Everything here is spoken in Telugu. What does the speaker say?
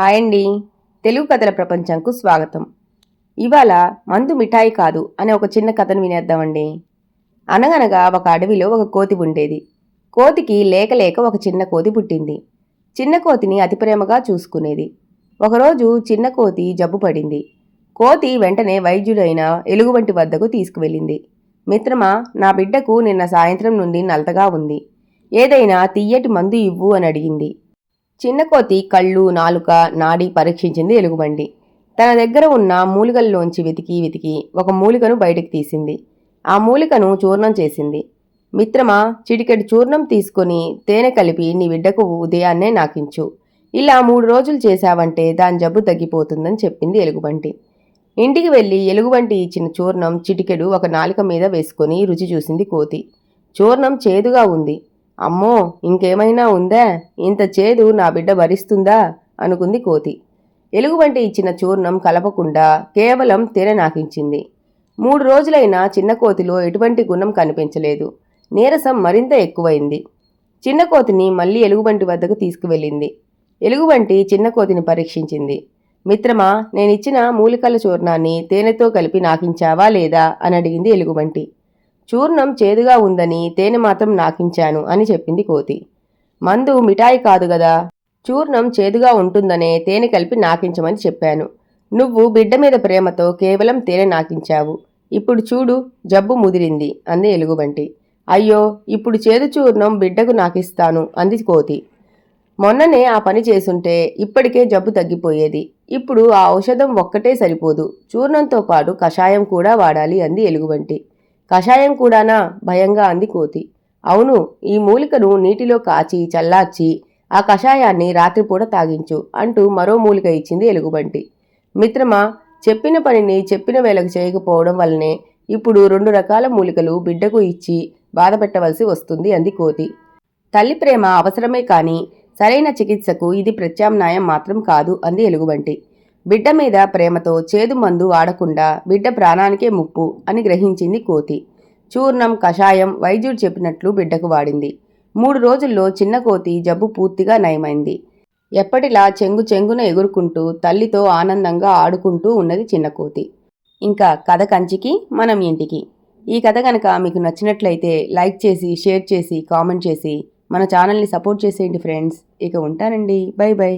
హాయ్ అండి. తెలుగు కథల ప్రపంచంకు స్వాగతం. ఇవాళ మందు మిఠాయి కాదు అనే ఒక చిన్న కథను వినేద్దామండి. అనగనగా ఒక అడవిలో ఒక కోతి ఉండేది. కోతికి లేక లేక ఒక చిన్న కోతి పుట్టింది. చిన్న కోతిని అతి ప్రేమగా చూసుకునేది. ఒకరోజు చిన్న కోతి జబ్బు పడింది. కోతి వెంటనే వైద్యుడైన ఎలుగుబంటి వద్దకు తీసుకువెళ్ళింది. మిత్రమా నా బిడ్డకు నిన్న సాయంత్రం నుండి నలతగా ఉంది. ఏదైనా తీయటి మందు ఇవ్వు అని అడిగింది. చిన్న కోతి కళ్ళు నాలుక నాడి పరీక్షించింది ఎలుగుబండి తన దగ్గర ఉన్న మూలికల్లోంచి వెతికి వెతికి ఒక మూలికను బయటకు తీసింది. ఆ మూలికను చూర్ణం చేసింది. మిత్రమా చిటికెడు చూర్ణం తీసుకొని తేనె కలిపి నీ బిడ్డకు ఉదయాన్నే నాకించు. ఇలా మూడు రోజులు చేశావంటే దాని జబ్బు తగ్గిపోతుందని చెప్పింది ఎలుగుబంటి. ఇంటికి వెళ్ళి ఎలుగుబంటి ఇచ్చిన చూర్ణం చిటికెడు ఒక నాలుక మీద వేసుకొని రుచి చూసింది కోతి. చూర్ణం చేదుగా ఉంది. అమ్మో ఇంకేమైనా ఉందా? ఇంత చేదు నా బిడ్డ భరిస్తుందా? అనుకుంది కోతి. ఎలుగుబంటి ఇచ్చిన చూర్ణం కలపకుండా కేవలం తెర నాకించింది. మూడు రోజులైనా చిన్న కోతిలో ఎటువంటి గుణం కనిపించలేదు. నీరసం మరింత ఎక్కువైంది. చిన్న కోతిని మళ్ళీ ఎలుగుబంటి వద్దకు తీసుకువెళ్ళింది. ఎలుగుబంటి చిన్న కోతిని పరీక్షించింది. మిత్రమా నేనిచ్చిన మూలికల చూర్ణాన్ని తేనెతో కలిపి నాకించావా లేదా? అని అడిగింది ఎలుగుబంటి. చూర్ణం చేదుగా ఉందని తేనె మాత్రం నాకించాను అని చెప్పింది కోతి. మందు మిఠాయి కాదు గదా. చూర్ణం చేదుగా ఉంటుందనే తేనె కలిపి నాకించమని చెప్పాను. నువ్వు బిడ్డ మీద ప్రేమతో కేవలం తేనె నాకించావు. ఇప్పుడు చూడు జబ్బు ముదిరింది అంది ఎలుగుబంటి. అయ్యో ఇప్పుడు చేదు చూర్ణం బిడ్డకు నాకిస్తాను అంది కోతి. మొన్ననే ఆ పని చేసుంటే ఇప్పటికే జబ్బు తగ్గిపోయేది. ఇప్పుడు ఆ ఔషధం ఒక్కటే సరిపోదు. చూర్ణంతో పాటు కషాయం కూడా వాడాలి అంది ఎలుగుబంటి. కషాయం కూడానా? భయంగా అంది కోతి. అవును ఈ మూలికను నీటిలో కాచి చల్లార్చి ఆ కషాయాన్ని రాత్రిపూట తాగించు అంటూ మరో మూలిక ఇచ్చింది ఎలుగుబంటి. మిత్రమా చెప్పిన పనిని చెప్పిన వేళకు చేయకపోవడం వల్లనే ఇప్పుడు రెండు రకాల మూలికలు బిడ్డకు ఇచ్చి బాధ పెట్టవలసి వస్తుంది అంది కోతి. తల్లి ప్రేమ అవసరమే కానీ సరైన చికిత్సకు ఇది ప్రత్యామ్నాయం మాత్రం కాదు అంది ఎలుగుబంటి. బిడ్డ మీద ప్రేమతో చేదు మందు వాడకుండా బిడ్డ ప్రాణానికే ముప్పు అని గ్రహించింది కోతి. చూర్ణం కషాయం వైద్యుడు చెప్పినట్లు బిడ్డకు వాడింది. మూడు రోజుల్లో చిన్న కోతి జబ్బు పూర్తిగా నయమైంది. ఎప్పటిలా చెంగు చెంగున ఎగురుకుంటూ తల్లితో ఆనందంగా ఆడుకుంటూ ఉన్నది చిన్న కోతి. ఇంకా కథ కంచికి మనం ఇంటికి. ఈ కథ కనుక మీకు నచ్చినట్లయితే లైక్ చేసి షేర్ చేసి కామెంట్ చేసి మన ఛానల్ని సపోర్ట్ చేసేయండి ఫ్రెండ్స్. ఇక ఉంటానండి. Bye bye.